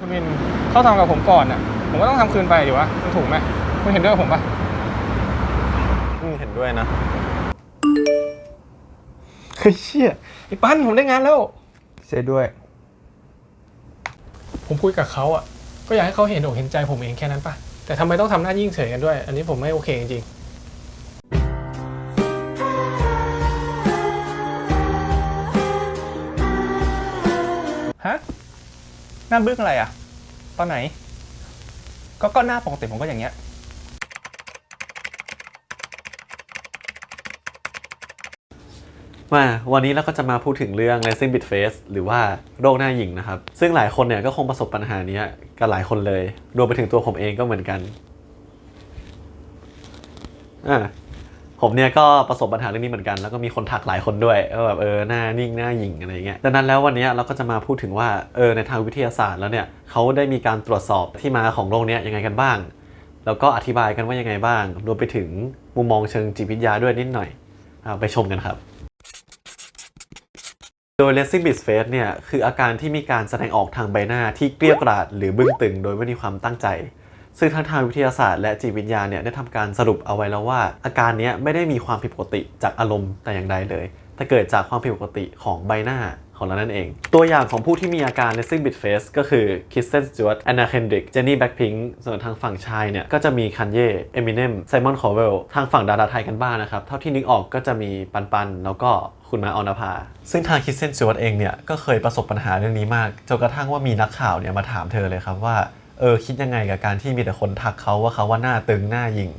คุณมินเขาทำกับผมก่อนอะ ผมก็ต้องทำคืนไปดีวะมันถูกไหมคุณเห็นด้วยกับผมปะอืมเห็นด้วยนะเฮ้ยเชี่ยไอ้ปั้นผมได้งานแล้ว เสียด้วย ผมคุยกับเขาอะ ก็อยากให้เขาเห็นอกเห็นใจผมเองแค่นั้นปะแต่ทำไมต้องทำหน้ายิ่งเฉยกันด้วย อันนี้ผมไม่โอเคจริงฮ หน้าบึ้งอะไรอะตอนไหน ก็ก็หน้าปกติผมก็อย่างเงี้ยมาวันนี้เราก็จะมาพูดถึงเรื่อง Racing Bit Face หรือว่าโรคหน้าหญิงนะครับ ซึ่งหลายคนเนี่ยก็คงประสบปัญหานี้กันหลายคนเลย รวมไปถึงตัวผมเองก็เหมือนกัน อ่า ผมเนี่ยก็ประสบปัญหาเรื่องนี้เหมือนกัน แล้วก็มีคนทักหลายคนด้วยว่าแบบเออหน้านิ่งหน้าหญิงอะไรเงี้ยดังนั้นแล้ววันนี้เราก็จะมาพูดถึงว่าเออในทางวิทยาศาสตร์แล้วเนี่ยเขาได้มีการตรวจสอบที่มาของโรคเนี้ยยังไงกันบ้าง แล้วก็อธิบายกันว่ายังไงบ้าง รวมไปถึงมุมมองเชิงจิตวิทยาด้วยนิดหน่อยอาไปชมกันครับ โดย resting bitch face เนี่ยคืออาการที่มีการแสดงออกทางใบหน้าที่เกลี้ยกราดหรือบึ้งตึง โดยไม่มีความตั้งใจ ซึ่งทั้งทางวิทยาศาสตร์และจิตวิทยาเนี่ยได้ทำการสรุปเอาไว้แล้วว่า อาการนี้ไม่ได้มีความผิดปกติจากอารมณ์แต่อย่างใดเลย แต่เกิดจากความผิดปกติของใบหน้าของเรานั่นเอง ตัวอย่างของผู้ที่มีอาการ resting bitch face ก็คือ Kristen Stewart Anna Kendrick Jenny Blackpink ส่วนทางฝั่งชายเนี่ย ก็จะมี Kanye Eminem Simon Cowell ทางฝั่งดาราไทยกันบ้างนะครับ เท่าที่นึกออกก็จะมีปันปันแล้วก็คุณมาออนภา ซึ่งทางคิสเซน s จว a เองเนี่ย ก็เคยประสบปัญหาเรื่องนี้มากจนกระทั่งว่ามีนักข่าวเนี่ยมาถามเธอเลยครับว่า เออคิดยังไงกับการที่มีแต่คนทักเขาว่าเขาว่าหน้าตึงหน้ายิง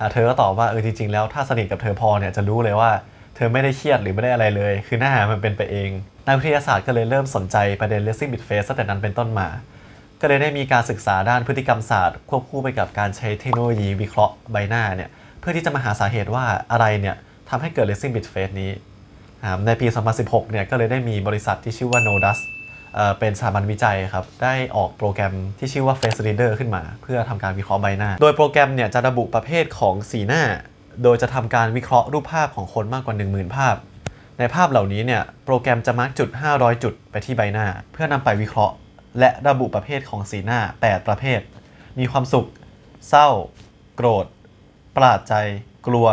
อะเธอก็ตอบว่าเออจริงๆแล้วถ้าสนิทกับเธอพอเนี่ยจะรู้เลยว่าเธอไม่ได้เครียดหรือไม่ได้อะไรเลย คือหน้ามันเป็นไปเองนักวิทยาศาสตร์ก็เลยเริ่มสนใจประเด็น racing bit face ตั้งแต่นั้นเป็นต้นมา ก็เลยได้มีการศึกษาด้านพฤติกรรมศาสตร์ ควบคู่ไปกับการใช้เทคโนโลยีวิเคราะห์ใบหน้าเนี่ยเพื่อที่จะมาหาสาเหตุว่าอะไรเนี่ยทำให้เกิด racing bit face นี้ในปี 2016 เนี่ยก็เลยได้มีบริษัทที่ชื่อว่า Nodus เป็นสถาบันวิจัยครับ ได้ออกโปรแกรมที่ชื่อว่า Face Reader ขึ้นมา เพื่อทำการวิเคราะห์ใบหน้า โดยโปรแกรมเนี่ยจะระบุประเภทของสีหน้า โดยจะทำการวิเคราะห์รูปภาพของคนมากกว่า 10,000 ภาพ ในภาพเหล่านี้เนี่ยโปรแกรมจะมาร์กจุด 500 จุดไปที่ใบหน้า เพื่อนำไปวิเคราะห์ และระบุประเภทของสีหน้า 8 ประเภท มีความสุข เศร้า โกรธ ประหลาดใจ กลัว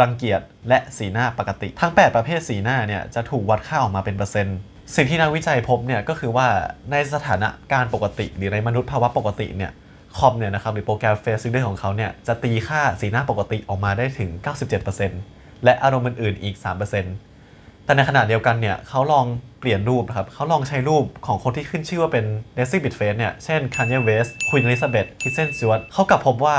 รังเกียจและสีหน้าปกติ ทั้ง 8 ประเภทสีหน้าเนี่ยจะถูกวัดค่าออกมาเป็นเปอร์เซ็นต์ สิ่งที่นักวิจัยพบเนี่ยก็คือว่าในสถานะการปกติหรือในมนุษย์ภาวะปกติเนี่ยคอมเนี่ยนะครับหรือโปรแกรม Face Reader ของเขาเนี่ยจะตีค่าสีหน้าปกติออกมาได้ถึง 97%และอารมณ์อื่นๆอีก 3%แต่ในขณะเดียวกันเนี่ยเขาลองเปลี่ยนรูปนะครับเขาลองใช้รูปของคนที่ขึ้นชื่อว่าเป็น r a c i n g Bit Face เนี่ยเช่น Kanye West Queen Elizabeth Kristen Stewart เขากลับพบว่า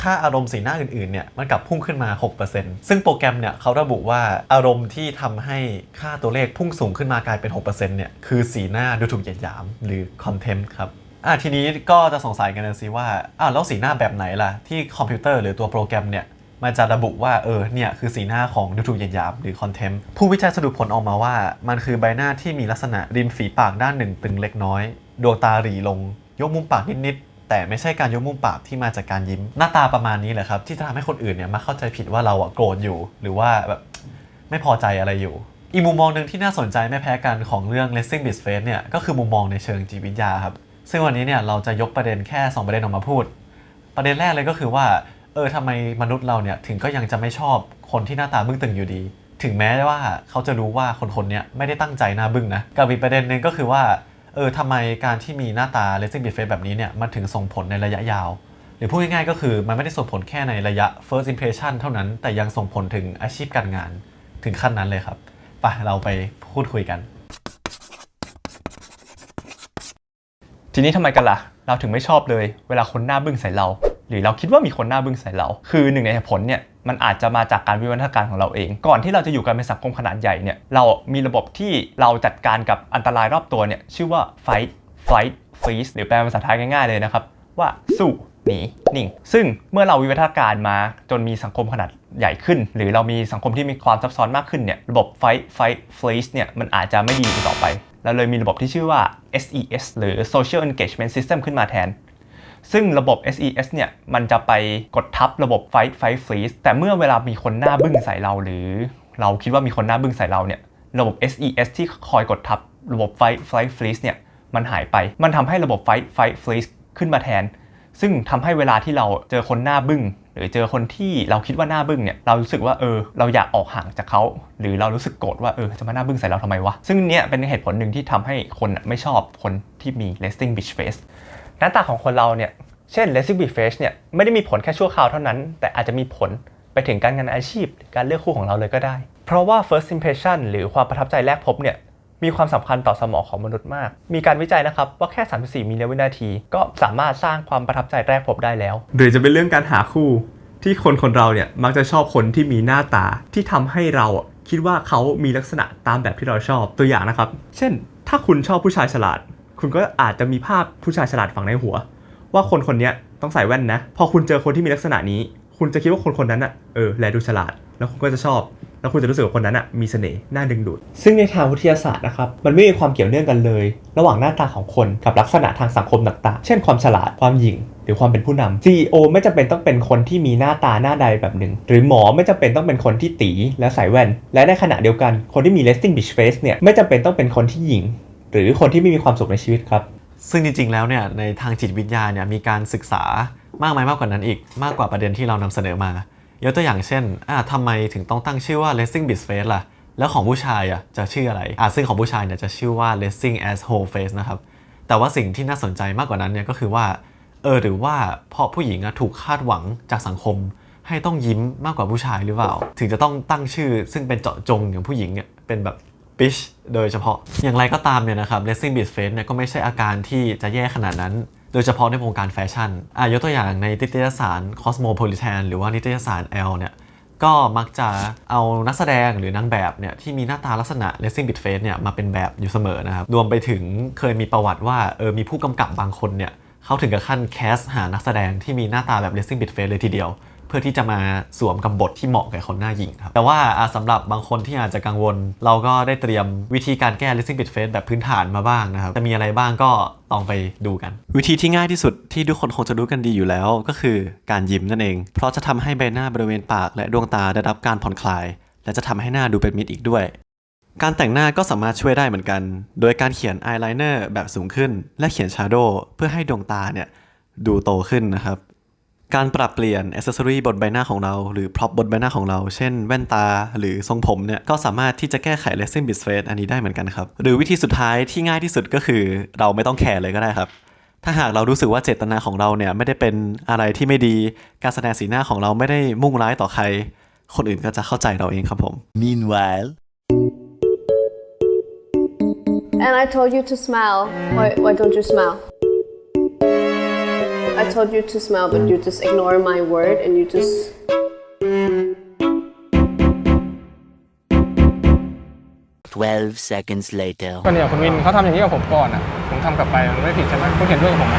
ค่าอารมณ์สีหน้าอื่นๆเนี่ยมันกลับพุ่งขึ้นมา 6%ซึ่งโปรแกรมเนี่ยเขาระบุว่าอารมณ์ที่ทำให้ค่าตัวเลขพุ่งสูงขึ้นมากลายเป็น 6%เนี่ยคือสีหน้าดูถูกเหยียดหยามหรือ contempt ครับอะทีนี้ก็จะสงสัยกันนะสิว่าอ้าวแล้วสีหน้าแบบไหนล่ะที่คอมพิวเตอร์หรือตัวโปรแกรมเนี่ยมันจะระบุว่าเออเนี่ยคือสีหน้าของดูถูกเหยียดหยามหรือคอนเทมต์ผู้วิจัยสรุปผลออกมาว่า มันคือใบหน้าที่มีลักษณะริมฝีปากด้านหนึ่งตึงเล็กน้อย ดวงตาหรีลง ยกมุมปากนิด แต่ไม่ใช่การยกมุมปากที่มาจากการยิ้ม หน้าตาประมาณนี้แหละครับ ที่จะทำให้คนอื่นเนี่ยมาเข้าใจผิดว่าเราอะโกรธอยู่ หรือว่าแบบไม่พอใจอะไรอยู่ อีกมุมมองหนึ่งที่น่าสนใจไม่แพ้กันของเรื่อง Racing b i t Face เนี่ยก็คือมุมมองในเชิงจิตวิทยาครับซึ่งวันนี้เนี่ยเราจะยกประเด็นแค่สองประเด็นออกมาพูด ประเด็นแรกเลยก็คือว่าเออทำไมมนุษย์เราเนี่ยถึงก็ยังจะไม่ชอบคนที่หน้าตาบึ้งตึงอยู่ดี ถึงแม้ว่าเขาจะรู้ว่าคนคนๆเนี้ยไม่ได้ตั้งใจหน้าบึ้งนะกับอีกประเด็นหนึ่งก็คือว่า เออทำไมการที่มีหน้าตา racing bit face แบบนี้เนี่ยมันถึงส่งผลในระยะยาว หรือพูดง่ายๆก็คือมันไม่ได้ส่งผลแค่ในระยะ first impression เท่านั้น แต่ยังส่งผลถึงอาชีพการงานถึงขั้นนั้นเลยครับไปเราไปพูดคุยกัน ทีนี้ทำไมกันล่ะ เราถึงไม่ชอบเลย เวลาคนหน้าบึ้งใส่เรา หรือเราคิดว่ามีคนหน้าบึ้งใส่เรา คือหนึ่งในเหตุผลเนี่ยมันอาจจะมาจากการวิวัฒนาการของเราเอง ก่อนที่เราจะอยู่กันเป็นสังคมขนาดใหญ่เนี่ยเรามีระบบที่เราจัดการกับอันตรายรอบตัวเนี่ยชื่อว่า fight flight freeze หรือแปลเป็นภาษาไทยง่ายๆเลยนะครับ ว่าสู้หนีนิ่ง ซึ่งเมื่อเราวิวัฒนาการมาจนมีสังคมขนาดใหญ่ขึ้น หรือเรามีสังคมที่มีความซับซ้อนมากขึ้นเนี่ยระบบ fight fight freeze เนี่ยมันอาจจะไม่ดีต่อไปเราเลยมีระบบที่ชื่อว่า SES หรือ Social Engagement System ขึ้นมาแทน ซึ่งระบบ SES เนี่ยมันจะไปกดทับระบบ Fight Fight Freeze แต่เมื่อเวลามีคนหน้าบึ้งใส่เราหรือ เราคิดว่ามีคนหน้าบึ้งใส่เราเนี่ยระบบ SES ที่คอยกดทับระบบ Fight Fight Freeze เนี่ยมันหายไป มันทำให้ระบบ fight fight freeze ขึ้นมาแทน ซึ่งทำให้เวลาที่เราเจอคนหน้าบึ้งหรือเจอคนที่เราคิดว่าหน้าบึ้งเนี่ยเรารู้สึกว่าเออเราอยากออกห่างจากเขา หรือเรารู้สึกโกรธว่าเออจะมาหน้าบึ้งใส่เราทำไมวะ ซึ่งเนี่ยเป็นเหตุผลหนึ่งที่ทำให้คนไม่ชอบคนที่มี resting bitch face หน้าตาของคนเราเนี่ย เช่น resting bitch face เนี่ยไม่ได้มีผลแค่ชั่วคราวเท่านั้น แต่อาจจะมีผลไปถึงการงานอาชีพ การเลือกคู่ของเราเลยก็ได้ เพราะว่า first impression หรือความประทับใจแรกพบเนี่ยมีความสำคัญต่อสมองของมนุษย์มาก มีการวิจัยนะครับว่าแค่ 34 มิลลิวินาที ก็สามารถสร้างความประทับใจแรกพบได้แล้ว หรือจะเป็นเรื่องการหาคู่ ที่คนคนเราเนี่ยมักจะชอบคนที่มีหน้าตาที่ทำให้เราคิดว่าเขามีลักษณะตามแบบที่เราชอบตัวอย่างนะครับ เช่น ถ้าคุณชอบผู้ชายฉลาด คุณก็อาจจะมีภาพผู้ชายฉลาดฝังในหัว ว่าคนคนนี้ต้องใส่แว่นนะ พอคุณเจอคนที่มีลักษณะนี้ คุณจะคิดว่าคนคนนั้นอะเออแลดูฉลาด แล้วคุณก็จะชอบ แล้วคุณจะรู้สึกว่าคนนั้นอะมีเสน่ห์น่าดึงดูด ซึ่งในทางวิทยาศาสตร์นะครับมันไม่มีความเกี่ยวเนื่องกันเลย ระหว่างหน้าตาของคนกับลักษณะทางสังคมต่างๆ เช่นความฉลาดความหยิ่งหรือความเป็นผู้นำ CEO ไม่จำเป็นต้องเป็นคนที่มีหน้าตาหน้าใดแบบหนึ่ง หรือหมอไม่จำเป็นต้องเป็นคนที่ตีและใส่แว่น และในขณะเดียวกันคนที่มี resting bitch face เนี่ยไม่จำเป็นต้องเป็นคนที่หยิ่ง หรือคนที่ไม่มีความสุขในชีวิตครับ ซึ่งจริงๆแล้วเนี่ยในทางจิตวิทยาเนี่ยมีการศึกษามากมายมากกว่านั้นอีก มากกว่าประเด็นที่เรานำเสนอมายกตัวอย่างเช่นอ่าทำไมถึงต้องตั้งชื่อว่า Racing Bitch Face ล่ะ แล้วของผู้ชายอะจะชื่ออะไรอ่าซึ่งของผู้ชายเนี่ยจะชื่อว่า Racing Asshole Face นะครับแต่ว่าสิ่งที่น่าสนใจมากกว่านั้นเนี่ยก็คือว่าเออหรือว่าเพราะผู้หญิงอะถูกคาดหวังจากสังคม ให้ต้องยิ้มมากกว่าผู้ชายหรือเปล่า ถึงจะต้องตั้งชื่อซึ่งเป็นเจาะจงอย่างผู้หญิงเนี่ยเป็นแบบ บิชโดยเฉพาะ อย่างไรก็ตามเนี่ยนะครับ Racing Bitch Face เนี่ยก็ไม่ใช่อาการที่จะแย่ขนาดนั้น โดยเฉพาะในวงการแฟชั่นอะยกตัวอย่างในนิตยสาร Cosmopolitan หรือว่านิตยสาร L เนี่ยก็มักจะเอานักแสดงหรือนางแบบเนี่ยที่มีหน้าตาลักษณะ Racing Bitch Face เนี่ยมาเป็นแบบอยู่เสมอนะครับ รวมไปถึงเคยมีประวัติว่าเออมีผู้กำกับบางคนเนี่ยเขาถึงกับขั้นแคสหานักแสดงที่มีหน้าตาแบบ Racing Bitch Face เลยทีเดียว เพื่อที่จะมาสวมกับบทที่เหมาะกับคนหน้าหญิงครับแต่ว่าอะสำหรับบางคนที่อาจจะกังวล เราก็ได้เตรียมวิธีการแก้ Racing bit Face แบบพื้นฐานมาบ้างนะครับจะมีอะไรบ้างก็ลองไปดูกัน วิธีที่ง่ายที่สุดที่ทุกคนคงจะรู้กันดีอยู่แล้วก็คือการยิ้มนั่นเอง เพราะจะทำให้ใบหน้าบริเวณปากและดวงตาได้รับการผ่อนคลาย และจะทำให้หน้าดูเป็นมิตรอีกด้วยการแต่งหน้าก็สามารถช่วยได้เหมือนกัน โดยการเขียนอายไลเนอร์แบบสูงขึ้น และเขียนชาโดว์เพื่อให้ดวงตาเนี่ยดูโตขึ้นนะครับ การปรับเปลี่ยนอ c เซ s ซอรีบนใบหน้าของเรา หรือพร็อพบนใบหน้าของเรา เช่นแว่นตาหรือทรงผมเนี่ย ก็สามารถที่จะแก้ไข Racing Bitch Face อันนี้ได้เหมือนกันครับ หรือวิธีสุดท้ายที่ง่ายที่สุดก็คือ เราไม่ต้องแคร์เลยก็ได้ครับ ถ้าหากเรารู้สึกว่าเจตนาของเราเนี่ยไม่ได้เป็นอะไรที่ไม่ดี การแสดงสีหน้าของเราไม่ได้มุ่งร้ายต่อใคร คนอื่นก็จะเข้าใจเราเองครับผม Meanwhile, And I told you to smile. Why, why don't you smile? I told you to smile, but you just ignore my word and you just. 12 seconds later. ก็เนี่ยคุณวินเขาทำอย่างนี้กับผมก่อนอะ ผมทำกลับไปมันไม่ผิดใช่ไหมคุณเห็นด้วยกับผมไหม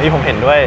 นี่ผมเห็นด้วย